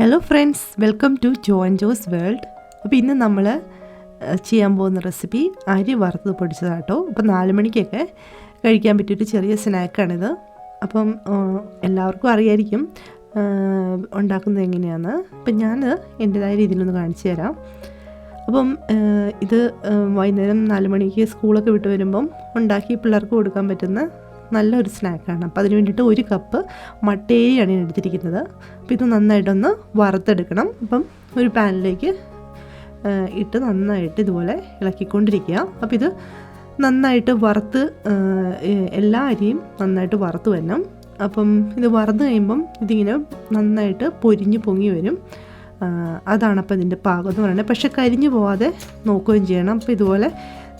Hello friends welcome to Jo and Jo's world അപ്പോൾ ഇന്ന് നമ്മൾ ചെയ്യാൻ പോകുന്ന റെസിപ്പി അരി വറുത്തത് പൊടിച്ചതാട്ടോ. അപ്പോൾ നാല് മണിക്കൊക്കെ കഴിക്കാൻ പറ്റിയൊരു ചെറിയ സ്നാക്കാണിത് അപ്പം എല്ലാവർക്കും അറിയായിരിക്കും ഉണ്ടാക്കുന്നത് എങ്ങനെയാണ്. അപ്പം ഞാൻ എന്റെതായ രീതിയിലൊന്ന് കാണിച്ചു തരാം. അപ്പം ഇത് വൈകുന്നേരം നാല് മണിക്ക് സ്കൂളൊക്കെ വിട്ട് വരുമ്പം ഉണ്ടാക്കി പിള്ളേർക്ക് കൊടുക്കാൻ പറ്റുന്ന നല്ലൊരു സ്നാക്കാണ്. അപ്പോൾ അതിന് വേണ്ടിയിട്ട് ഒരു കപ്പ് മട്ടേരിയാണ് ഞാൻ എടുത്തിരിക്കുന്നത്. അപ്പോൾ ഇത് നന്നായിട്ടൊന്ന് വറുത്തെടുക്കണം. അപ്പം ഒരു പാനിലേക്ക് ഇട്ട് നന്നായിട്ട് ഇതുപോലെ ഇളക്കിക്കൊണ്ടിരിക്കുക. അപ്പോൾ ഇത് നന്നായിട്ട് വറുത്ത് എല്ലാ അരിയും നന്നായിട്ട് വറുത്ത് വരണം. അപ്പം ഇത് വറുത്ത് കഴിയുമ്പം ഇതിങ്ങനെ നന്നായിട്ട് പൊരിഞ്ഞ് പൊങ്ങി വരും. അതാണ് അപ്പോൾ ഇതിന്റെ പാകം എന്ന് പറയുന്നത്. പക്ഷെ കരിഞ്ഞു പോവാതെ നോക്കുകയും ചെയ്യണം. അപ്പോൾ ഇതുപോലെ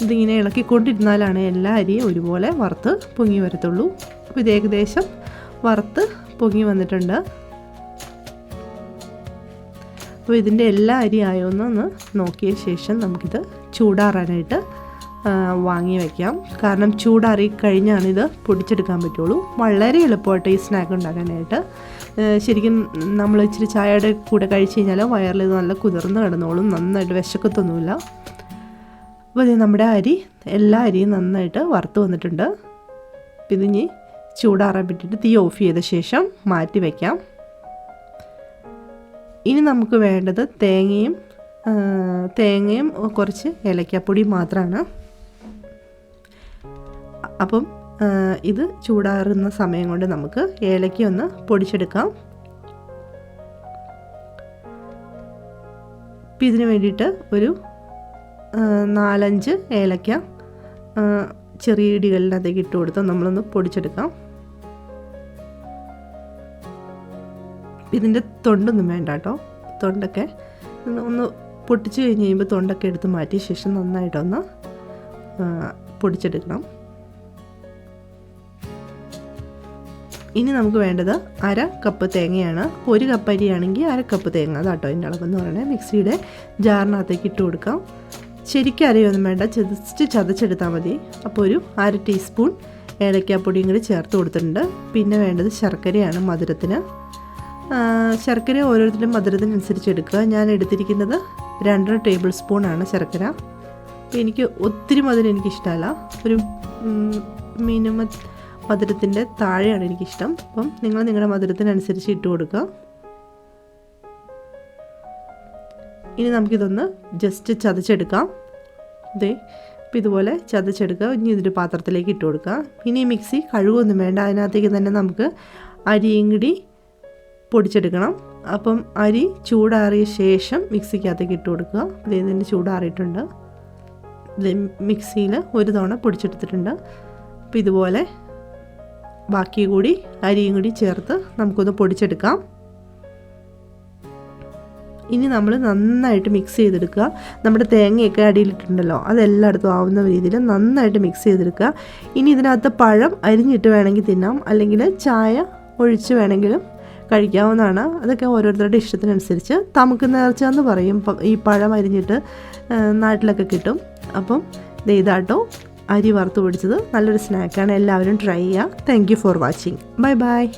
ഇതിങ്ങനെ ഇളക്കിക്കൊണ്ടിരുന്നാലാണ് എല്ലാ അരിയും ഒരുപോലെ വറുത്ത് പൊങ്ങി വരത്തുള്ളൂ. അപ്പോൾ ഇത് ഏകദേശം വറുത്ത് പൊങ്ങി വന്നിട്ടുണ്ട്. അപ്പോൾ ഇതിന്റെ എല്ലാ അരി ആയോന്നൊന്ന് നോക്കിയ ശേഷം നമുക്കിത് ചൂടാറാനായിട്ട് വാങ്ങി വയ്ക്കാം കാരണം ചൂടാറി കഴിഞ്ഞാണ് ഇത് പൊടിച്ചെടുക്കാൻ പറ്റുള്ളൂ. വളരെ എളുപ്പമായിട്ട് ഈ സ്നാക്ക് ഉണ്ടാക്കാനായിട്ട്. ശരിക്കും നമ്മൾ ഇച്ചിരി ചായയുടെ കൂടെ കഴിച്ച് കഴിഞ്ഞാൽ വയറിൽ ഇത് നല്ല കുതിർന്ന് കിടന്നോളും നന്നായിട്ട് വിശക്കത്തൊന്നുമില്ല. അപ്പോൾ ഇത് നമ്മുടെ അരി എല്ലാ അരിയും നന്നായിട്ട് വറുത്ത് വന്നിട്ടുണ്ട്. പിന്നെ ഇനി ചൂടാറാൻ പറ്റിയിട്ട് തീ ഓഫ് ചെയ്ത ശേഷം മാറ്റി വയ്ക്കാം ഇനി നമുക്ക് വേണ്ടത് തേങ്ങയും തേങ്ങയും കുറച്ച് ഏലക്കാപ്പൊടിയും മാത്രമാണ്. അപ്പം ഇത് ചൂടാറുന്ന സമയം കൊണ്ട് നമുക്ക് ഏലക്ക ഒന്ന് പൊടിച്ചെടുക്കാം. അപ്പം ഇതിന് വേണ്ടിയിട്ട് ഒരു നാലഞ്ച് ഏലക്ക ചെറിയ ഇടികളിനകത്തേക്ക് ഇട്ട് കൊടുത്ത് നമ്മളൊന്ന് പൊടിച്ചെടുക്കാം. ഇതിന്റെ തൊണ്ടൊന്നും വേണ്ട കേട്ടോ. തൊണ്ടൊക്കെ ഒന്ന് പൊട്ടിച്ചു കഴിഞ്ഞ് കഴിയുമ്പോൾ തൊണ്ടൊക്കെ എടുത്ത് മാറ്റിയ ശേഷം നന്നായിട്ടൊന്ന് പൊടിച്ചെടുക്കണം. ഇനി നമുക്ക് വേണ്ടത് അര കപ്പ് തേങ്ങയാണ്. ഒരു കപ്പ് അരിയാണെങ്കിൽ അര കപ്പ് തേങ്ങ. അതാട്ടോ അതിന്റെ അളവെന്ന് പറയുന്നത് മിക്സിയുടെ ജാറിനകത്തേക്ക് ഇട്ട് കൊടുക്കാം. ശരിക്കും അരയൊന്നും വേണ്ട. ജസ്റ്റ് ചതച്ചെടുത്താൽ മതി. അപ്പോൾ ഒരു അര ടീസ്പൂൺ ഏലക്കാപ്പൊടിയും കൂടി ചേർത്ത് കൊടുത്തിട്ടുണ്ട്. പിന്നെ വേണ്ടത് ശർക്കരയാണ് മധുരത്തിന്. ശർക്കര ഓരോരുത്തരും മധുരത്തിനനുസരിച്ച് എടുക്കുക. ഞാൻ എടുത്തിരിക്കുന്നത് രണ്ടര ടേബിൾ സ്പൂണാണ് ശർക്കര. എനിക്ക് ഒത്തിരി മധുരം എനിക്കിഷ്ടമല്ല. ഒരു മിനിമം മധുരത്തിന്റെ താഴെയാണ് എനിക്കിഷ്ടം. അപ്പം നിങ്ങൾ നിങ്ങളുടെ മധുരത്തിനനുസരിച്ച് ഇട്ട് കൊടുക്കുക. ഇനി നമുക്കിതൊന്ന് ജസ്റ്റ് ചതച്ചെടുക്കാം. ദേ അപ്പം ഇതുപോലെ ചതച്ചെടുക്കുക. ഇനി ഇതിന്റെ പാത്രത്തിലേക്ക് ഇട്ട് കൊടുക്കുക. ഇനി മിക്സി കഴുകൊന്നും വേണ്ട. അതിനകത്തേക്ക് തന്നെ നമുക്ക് അരിയും കൂടി പൊടിച്ചെടുക്കണം. അപ്പം അരി ചൂടാറിയ ശേഷം മിക്സിക്കകത്തേക്ക് ഇട്ട് കൊടുക്കുക. ഇത് ഇതിന്റെ ചൂടാറിയിട്ടുണ്ട്. ഇത് മിക്സിയിൽ ഒരു തവണ പൊടിച്ചെടുത്തിട്ടുണ്ട്. അപ്പോൾ ഇതുപോലെ ബാക്കി കൂടി അരിയും കൂടി ചേർത്ത് നമുക്കൊന്ന് പൊടിച്ചെടുക്കാം. ഇനി നമ്മൾ നന്നായിട്ട് മിക്സ് ചെയ്തെടുക്കുക. നമ്മുടെ തേങ്ങയൊക്കെ അടിയിലിട്ടുണ്ടല്ലോ അതെല്ലായിടത്തും ആവുന്ന രീതിയിൽ നന്നായിട്ട് മിക്സ് ചെയ്തെടുക്കുക. ഇനി ഇതിനകത്ത് പഴം അരിഞ്ഞിട്ട് വേണമെങ്കിൽ തിന്നാം അല്ലെങ്കിൽ ചായ ഒഴിച്ച് വേണമെങ്കിലും കഴിക്കാവുന്നതാണ്. അതൊക്കെ ഓരോരുത്തരുടെ ഇഷ്ടത്തിനനുസരിച്ച്. തമുക്ക് നേർച്ച എന്ന് പറയും ഈ പഴം അരിഞ്ഞിട്ട് നാട്ടിലൊക്കെ കിട്ടും. അപ്പം ഇതാട്ടോ അരി വറുത്ത് പിടിച്ചത്. നല്ലൊരു സ്നാക്കാണ് എല്ലാവരും ട്രൈ ചെയ്യുക. Thank for watching bye bye